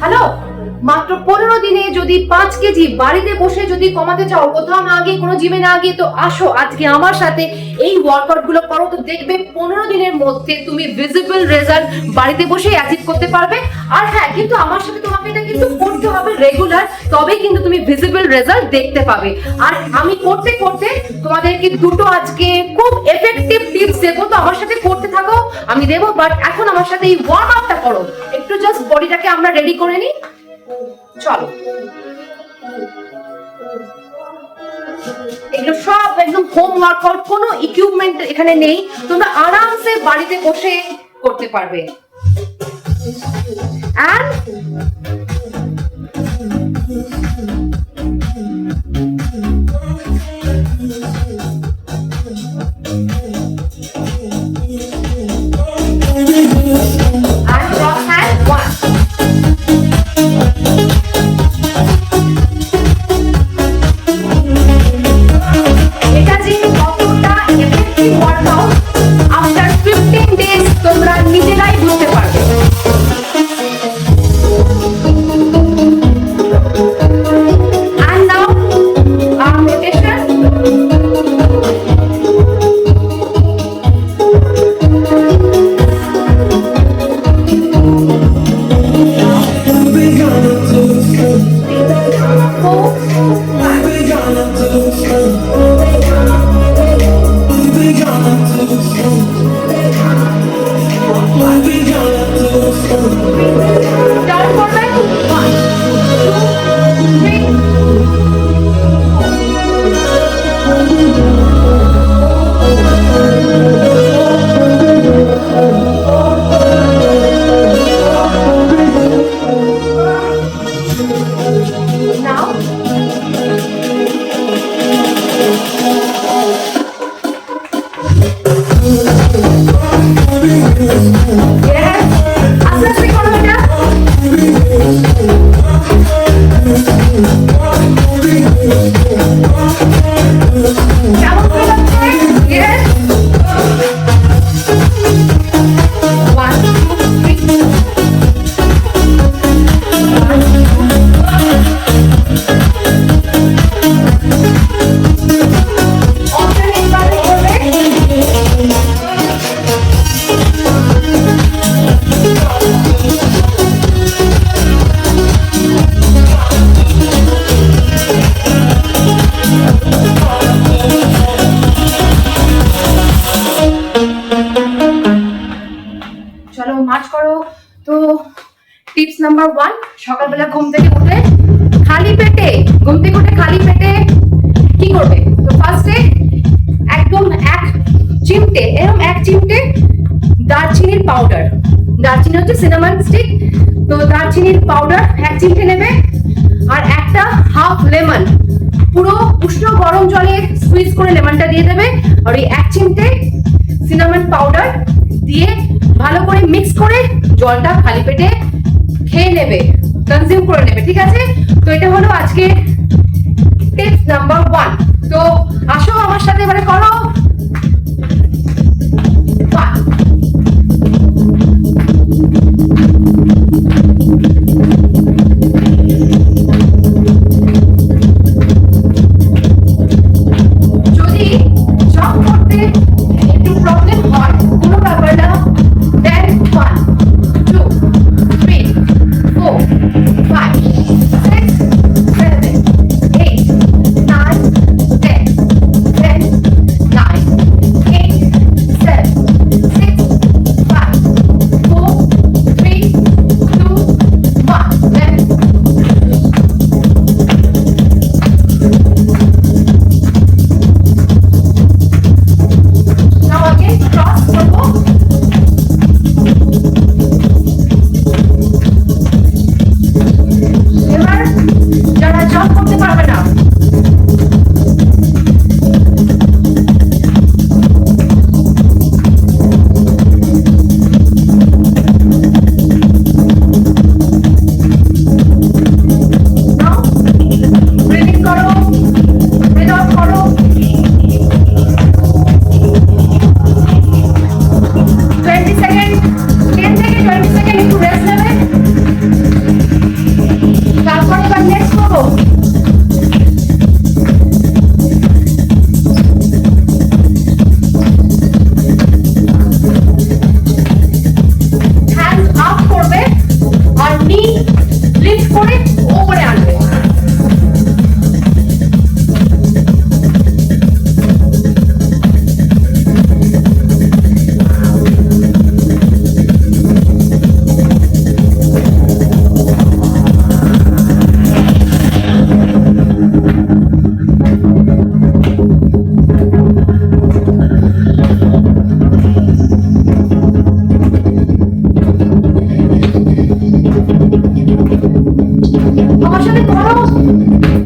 Hello মাত্র পনেরো দিনে যদি পাঁচ কেজি বাড়িতে বসে যদি কমাতে চাও, কোথাও না গিয়ে, কোনো জিমে না গিয়ে, তো আসো আজকে আমার সাথে। এই ওয়ার্কআউটগুলো করো, তো দেখবে পনেরো দিনের মধ্যে তুমি ভিজিবল রেজাল্ট বাড়িতে বসে অ্যাচিভ করতে পারবে। আর হ্যাঁ কিন্তু আমার সাথে তোমাকে এটা কিন্তু করতে হবে রেগুলার তবে কিন্তু তুমি ভিজিবল রেজাল্ট দেখতে পাবে। আর আমি করতে করতে তোমাদেরকে দুটো আজকে খুব এফেক্টিভ টিপস দেবো, তো আমার সাথে করতে থাকো, আমি দেবো বাট এখন আমার সাথে এই ওয়ার্ম আপটা করো। একটু জাস্ট বডিটাকে আমরা রেডি করে নিই। চলো। এগুলো সব একদম হোম ওয়ার্কআউট কোনো ইকুইপমেন্ট এখানে নেই। তোমরা আরামসে বাড়িতে বসে করতে পারবে। And নাম্বার ওয়ান সকালবেলা ঘুম থেকে উঠে খালি পেটে, ঘুম থেকে উঠে খালি পেটে কি করবে? তো ফার্স্টে একদম এক চিমটে, এরকম এক চিমটে দারচিনির পাউডার দারচিনি হচ্ছে সিনামন স্টিক তো দারচিনির পাউডার এক চিমটে নেবে আর একটা হাফ লেমন পুরো উষ্ণ গরম জলে সুইচ করে লেমনটা দিয়ে দেবে আর ওই এক চিমটে সিনামন পাউডার দিয়ে ভালো করে মিক্স করে জলটা খালি পেটে খেয়ে নেবে কনজিউম করে নেবে, ঠিক আছে? তো এটা হলো আজকে টিপস নাম্বার ওয়ান তো আসো আমার সাথে এবারে করো। Thank you.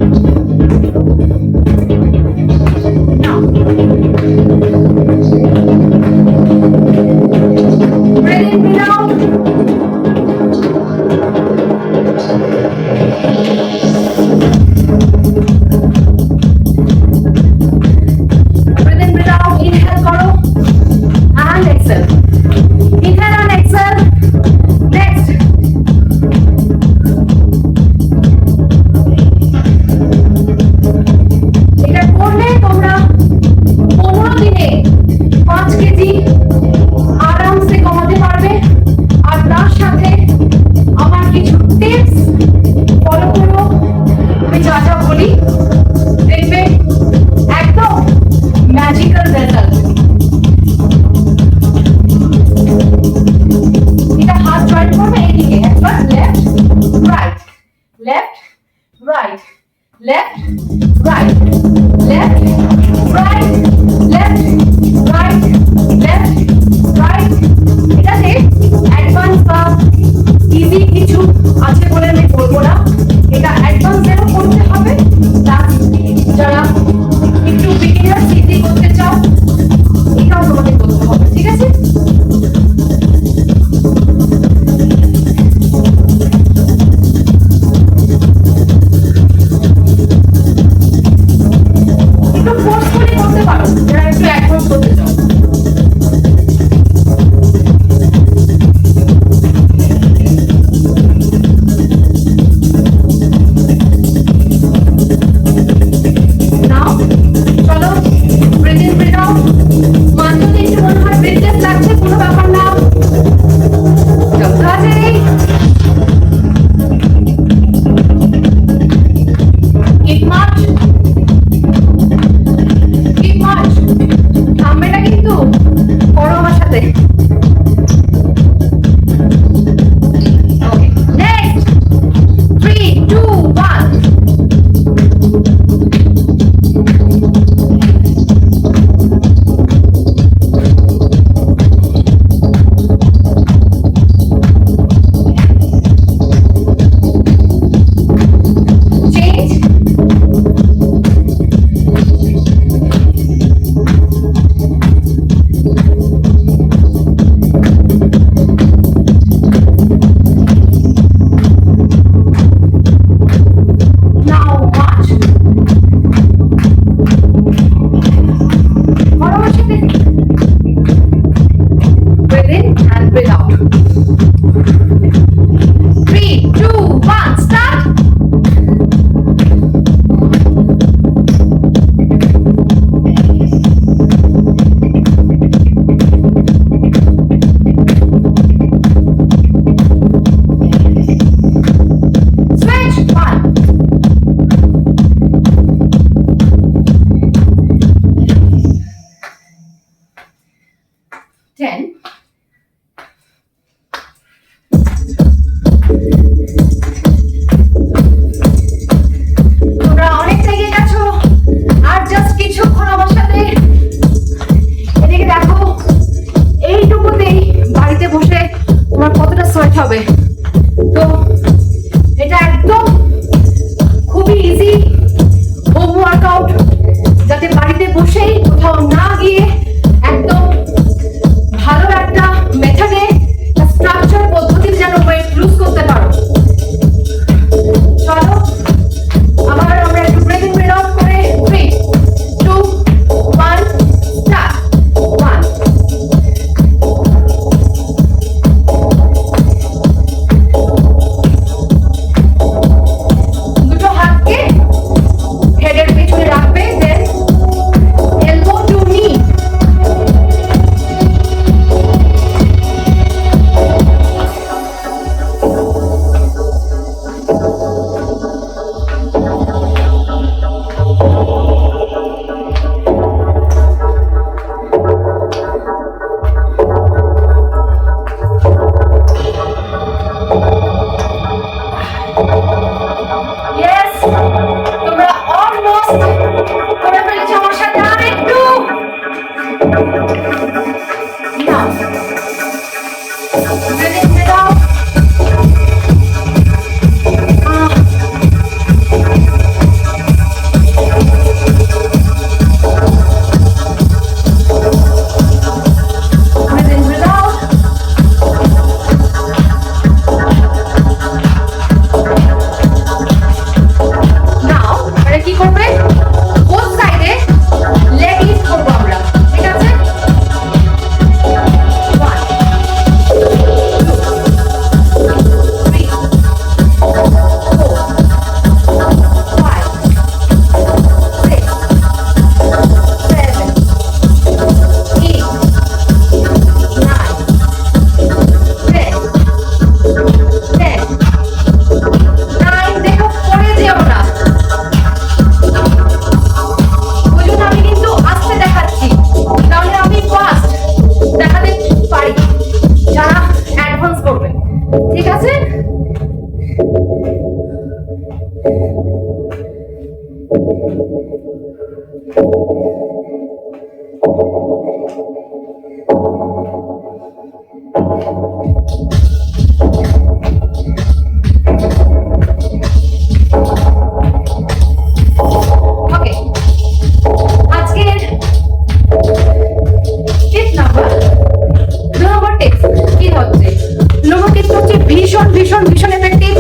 ভীষণ ভীষণ এফেক্টিভ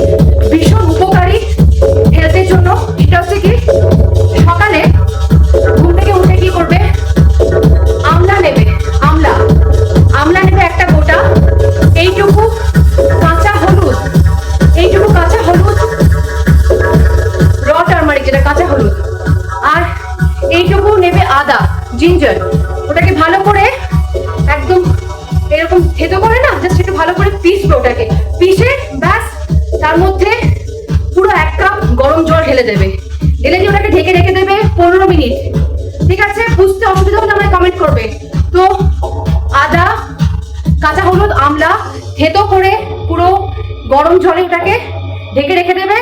গরম জলে ওটাকে ঢেকে রেখে দেবে।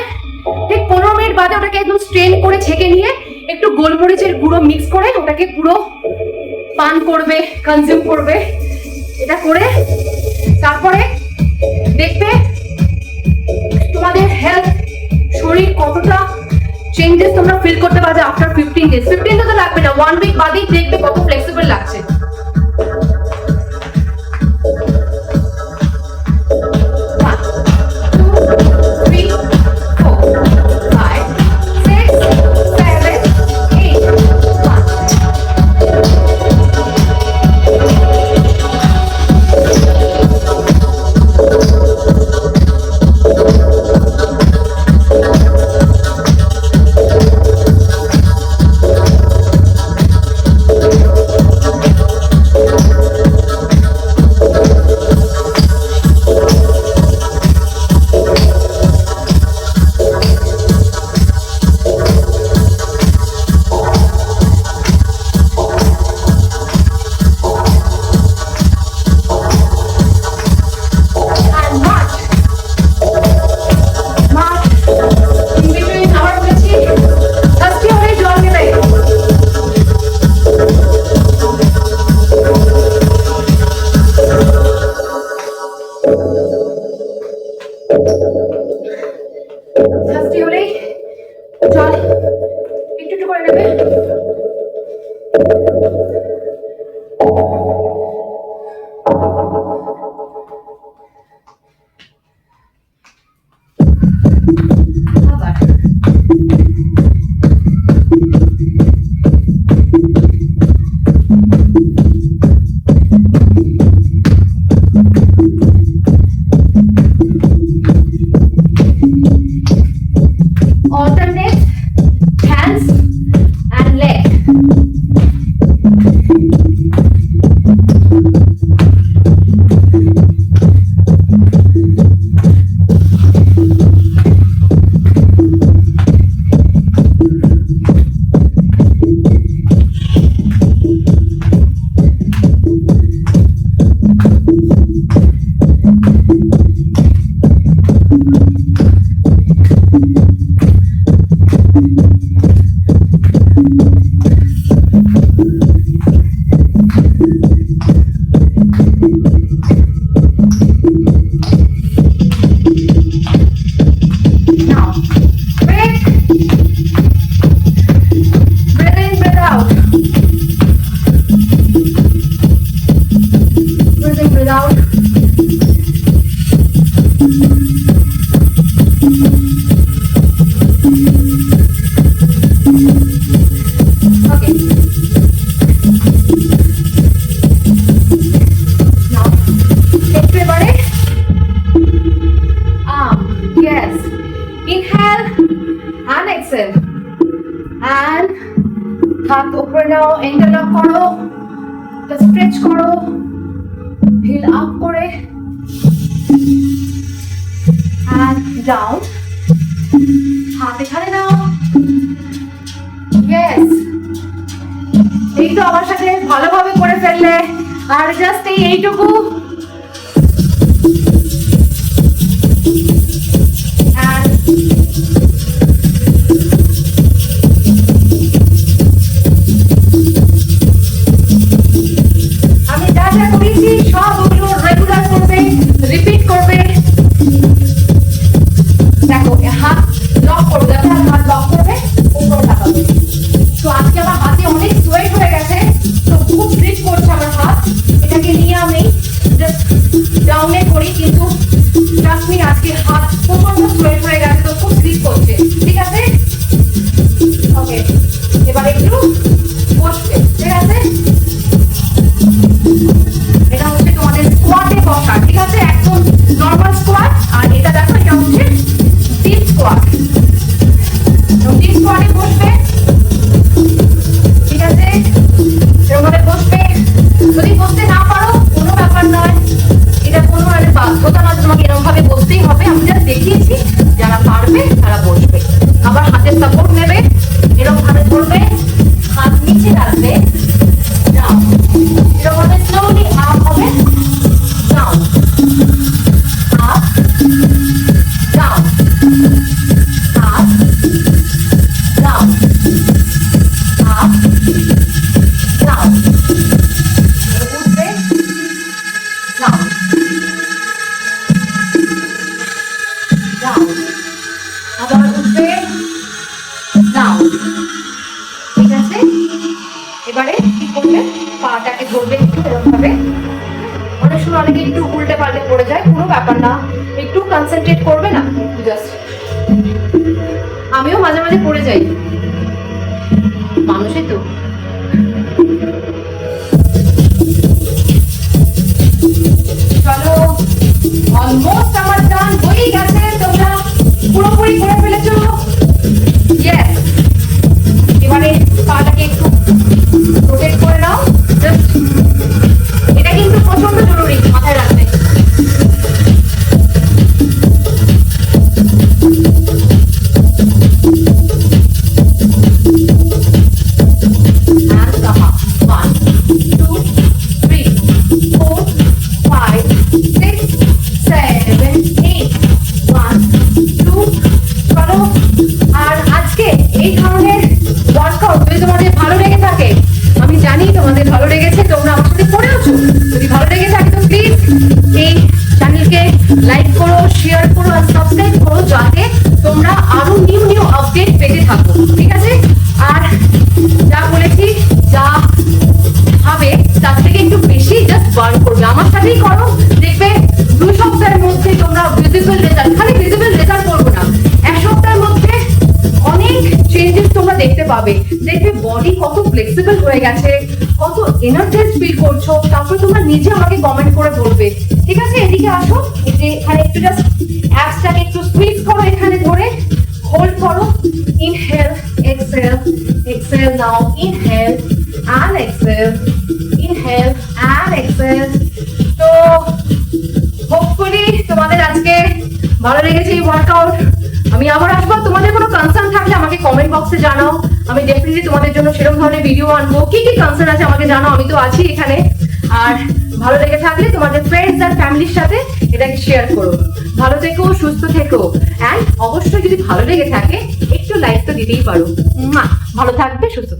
ঠিক পনেরো মিনিট বাদে ওটাকে একদম স্ট্রেন করে ছেঁকে নিয়ে একটু গোলমরিচের গুঁড়ো মিক্স করে ওটাকে পুরো পান করবে কনজিউম করবে। এটা করে তারপরে দেখবে তোমাদের হেলথ শরীর কতটা চেঞ্জেস তোমরা ফিল করতে পারবে আফটার ফিফটিন ডেজ ফিফটিন তো লাগবে না ওয়ান উইক বাদেই দেখবে কত ফ্লেক্সিবল লাগছে। উপরে ইন্টারলক করো স্ট্রেচ করো হিল আপ করে, and ডাউন হাত এখানে নাও। ইয়েস এই তো আমার সাথে ভালোভাবে করে ফেললে। আর জাস্ট এই এইটুকু মাঝে মাঝে পড়ে যাই। মানুষই তো। চলো অলমোস্ট আমার ডান হয়েই গেছে, তোমরা পুরোপুরি করে ফেলেছো। তোমরা নিজে আমাকে কমেন্ট করে বলবে। ঠিক আছে? এদিকে আসো। যে এখানে একটু জাস্ট অ্যাপসটাকে একটু সুইচ করো এখানে ধরে। হোল্ড করো। Inhale exhale exhale now inhale and exhale, inhale and exhale. তো হোপফুলি তোমাদের আজকে ভালো লেগেছে এই ওয়ার্কআউট আমি আবার আসব। তোমাদের কোনো কনসার্ন থাকলে আমাকে কমেন্ট বক্সে জানাও। আমি ডেফিনেটলি তোমাদের জন্য সেরকম ধরনের ভিডিও আনব। কি কি কনসার্ন আছে আমাকে জানাও? আমি তো আছি এখানে। আর ভালো লেগে থাকলে তোমাদের ফ্রেন্ডস আর ফ্যামিলির সাথে এটাকে শেয়ার করো। ভালো থেকো, সুস্থ থেকো। অ্যান্ড অবশ্যই যদি ভালো লেগে থাকে, একটু লাইক তো দিতেই পারো। ভালো থাকবে, সুস্থ